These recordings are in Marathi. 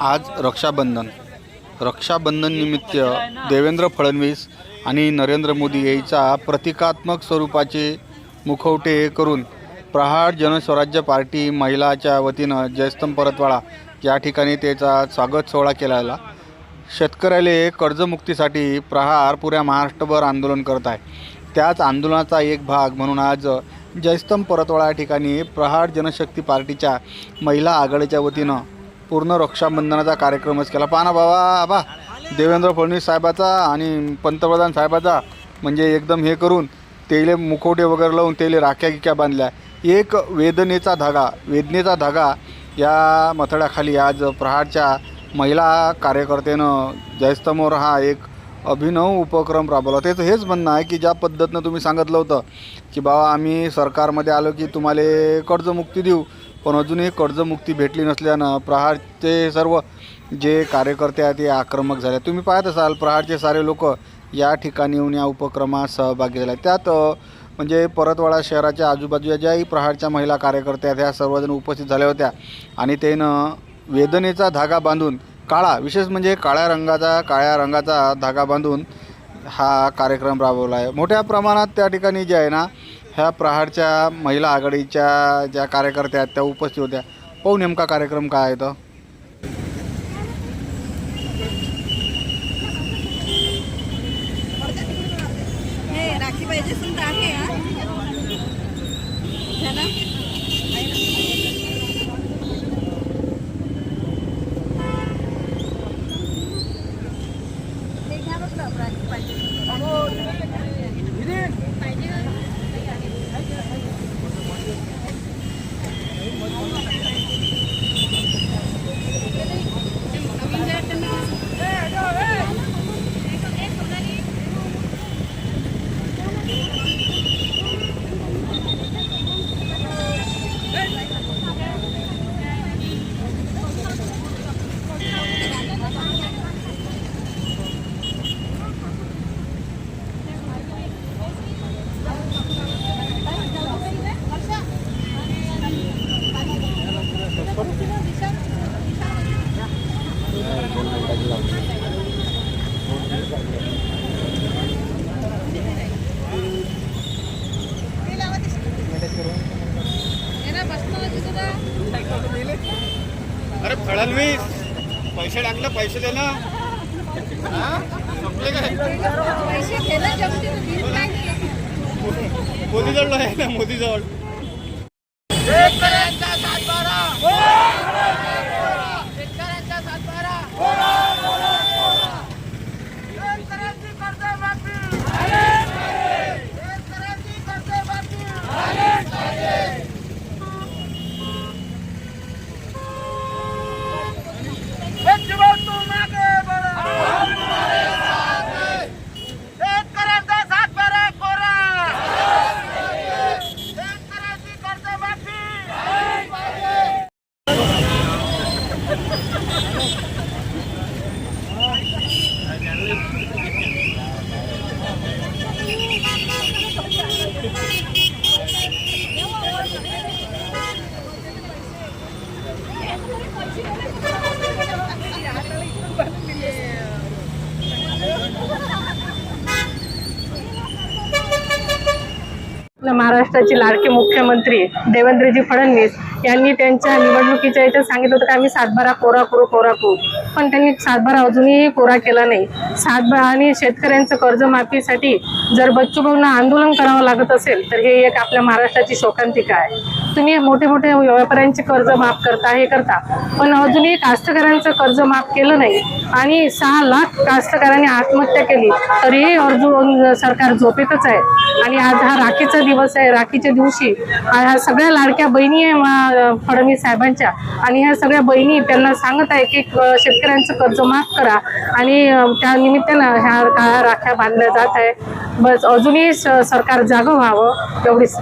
आज रक्षाबंधन. रक्षाबंधन निमित्त देवेंद्र फडणवीस आणि नरेंद्र मोदी यांचा प्रतिकात्मक स्वरूपाचे मुखवटे करून प्रहार जनस्वराज्य पार्टी महिलाच्या वतीनं जयस्तंभ परतवाडा या ठिकाणी त्याचा स्वागत सोहळा केलेला. शेतकऱ्याले कर्जमुक्तीसाठी प्रहार पुऱ्या महाराष्ट्रभर आंदोलन करत आहे. त्याच आंदोलनाचा एक भाग म्हणून आज जयस्तंभ परतवाडा ठिकाणी प्रहार जनशक्ती पार्टीच्या महिला आघाडीच्या वतीनं पूर्ण रक्षाबंधनाचा कार्यक्रमच केला. पहा ना बाबा आबा देवेंद्र फडणवीस साहेबाचा आणि पंतप्रधान साहेबाचा म्हणजे एकदम हे करून तेले मुखवटे वगैरे लावून तेले राख्या गिक्या बांधल्या. एक वेदनेचा धागा वेदनेचा धागा या मथळ्याखाली आज प्रहारच्या महिला कार्यकर्त्यानं जयस्तमोर हा एक अभिनव उपक्रम राबवला. त्याचं हेच म्हणणं आहे की ज्या पद्धतीनं तुम्ही सांगितलं होतं की बाबा आम्ही सरकारमध्ये आलो की तुम्हाला कर्जमुक्ती देऊ पण अजूनही कर्जमुक्ती भेटली नसल्यानं प्रहारचे सर्व जे कार्यकर्ते आहेत ते आक्रमक झाले. तुम्ही पाहत असाल प्रहारचे सारे लोक या ठिकाणी येऊन या उपक्रमात सहभागी झाले. त्यात म्हणजे परतवाडा शहराच्या आजूबाजूच्या ज्याही प्रहारच्या महिला कार्यकर्त्या आहेत ह्या सर्वजण उपस्थित झाल्या होत्या. आणि त्यानं वेदनेचा धागा बांधून काळा विशेष म्हणजे काळ्या रंगाचा काळ्या रंगाचा धागा बांधून हा कार्यक्रम राबवला आहे. मोठ्या प्रमाणात त्या ठिकाणी जे आहे ना ह्या प्रहारच्या महिला आघाडीच्या ज्या कार्यकर्त्या आहेत त्या उपस्थित होत्या. पाहू नेमका कार्यक्रम काय आहे तो. राखी पाहिजे अरे फडणवीस पैसे टाकलं पैसे दे ना संपले काय? मोदी जवळ नाही. मोदीजवळ? आहे ना मोदी जवळ महाराष्ट्राचे लाडके मुख्यमंत्री देवेंद्रजी फडणवीस यांनी त्यांच्या निवडणुकीच्या याच्यात सांगितलं होतं की आम्ही सातबारा कोरा करू कोरा करू. पण त्यांनी सातबारा अजूनही कोरा केला नाही. सातबारा आणि शेतकऱ्यांचं कर्जमाफीसाठी जर बच्चूभाऊंना आंदोलन करावं लागत असेल तर हे एक आपल्या महाराष्ट्राची शोकांतिका आहे. तुम्ही मोठे मोठे व्यापाऱ्यांचे कर्ज माफ करता हे करता. पण अजूनही कास्तकऱ्यांचं कर्ज माफ केलं नाही आणि सहा लाख कास्तकऱ्यांनी आत्महत्या केली तरीही अर्जुन सरकार झोपेतच आहे. आणि आज हा राखीचा दिवस आहे राखीच्या दिवशी ह्या सगळ्या लाडक्या बहिणी आहे मा- फडणवीस साहेबांच्या. आणि ह्या सगळ्या बहिणी त्यांना सांगत आहे की शेतकऱ्यांचं कर्ज माफ करा. आणि त्यानिमित्तानं त्या निमित्तानं ह्या राख्या बांधल्या जात आहे. बस अजूनही सरकार जागं व्हावं एवढीच.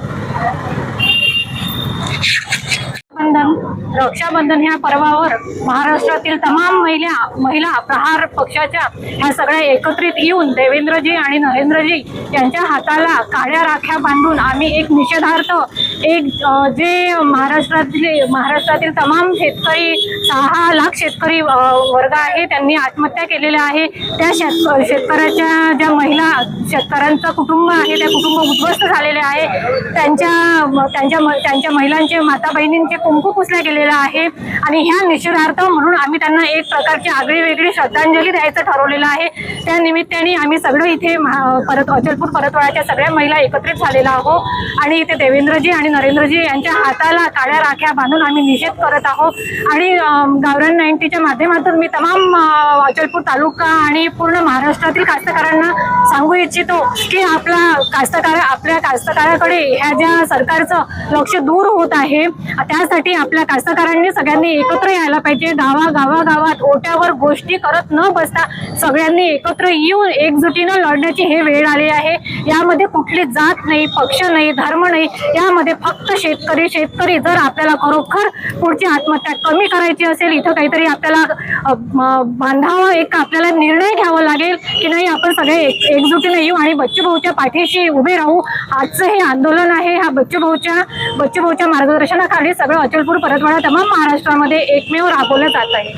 रक्षाबंधन ह्या पर्वावर महाराष्ट्रातील तमाम महिला महिला प्रहार पक्षाच्या ह्या सगळ्या एकत्रित येऊन देवेंद्रजी आणि नरेंद्रजी यांच्या हाताला काळ्या राख्या बांधून आम्ही एक निषेधार्थ एक जे महाराष्ट्रातले महाराष्ट्रातील तमाम शेतकरी सहा लाख शेतकरी वर्ग आहे त्यांनी आत्महत्या केलेल्या आहे. त्या शेत शेतकऱ्याच्या ज्या महिला शेतकऱ्यांचं कुटुंब आहे त्या कुटुंब उद्ध्वस्त झालेले आहे. त्यांच्या त्यांच्या म- त्यांच्या महिलांचे माता बहिणींचे कुंकू पुसल्या गेलेलं आहे. आणि ह्या निषेधार्थ म्हणून आम्ही त्यांना एक प्रकारची आगळी वेगळी श्रद्धांजली द्यायचं ठरवलेलं आहे. त्या निमित्ताने आम्ही सगळं इथे परत अचलपूर परतवाड्याच्या सगळ्या महिला एकत्रित झालेल्या आहोत. आणि इथे देवेंद्रजी आणि नरेंद्रजी यांच्या हाताला काळ्या राख्या बांधून आम्ही निषेध करत आहोत. आणि अं, गावरान नाईन्टीच्या माध्यमातून मी तमाम अचलपूर तालुका आणि पूर्ण महाराष्ट्रातील कास्तकारांना सांगू इच्छितो की आपला कास्तकार आपल्या कास्तकाराकडे ह्या ज्या सरकारचं लक्ष दूर होत आहे त्यासाठी आपल्या कास्तकारांनी सगळ्यांनी एकत्र यायला पाहिजे. गावा गावागावात ओट्यावर गोष्टी करत न बसता सगळ्यांनी एकत्र येऊन एकजुटीनं लढण्याची हे वेळ आली आहे. यामध्ये कुठली जात नाही पक्ष नाही धर्म नाही. यामध्ये फक्त शेतकरी शेतकरी जर आपल्याला खरोखर पुढची आत्महत्या कमी करायची असेल इथं काहीतरी आपल्याला बांधावं एक आपल्याला निर्णय घ्यावा लागेल की नाही आपण सगळे एक एकजुटीने येऊ आणि बच्चू भाऊच्या पाठीशी उभे राहू. आजचं हे आंदोलन आहे हा बच्चू भाऊच्या बच्चू भाऊच्या मार्गदर्शनाखाली सगळं अचलपूर परतवाडा तमाम महाराष्ट्रामध्ये एकमेव राबवलं जात आहे.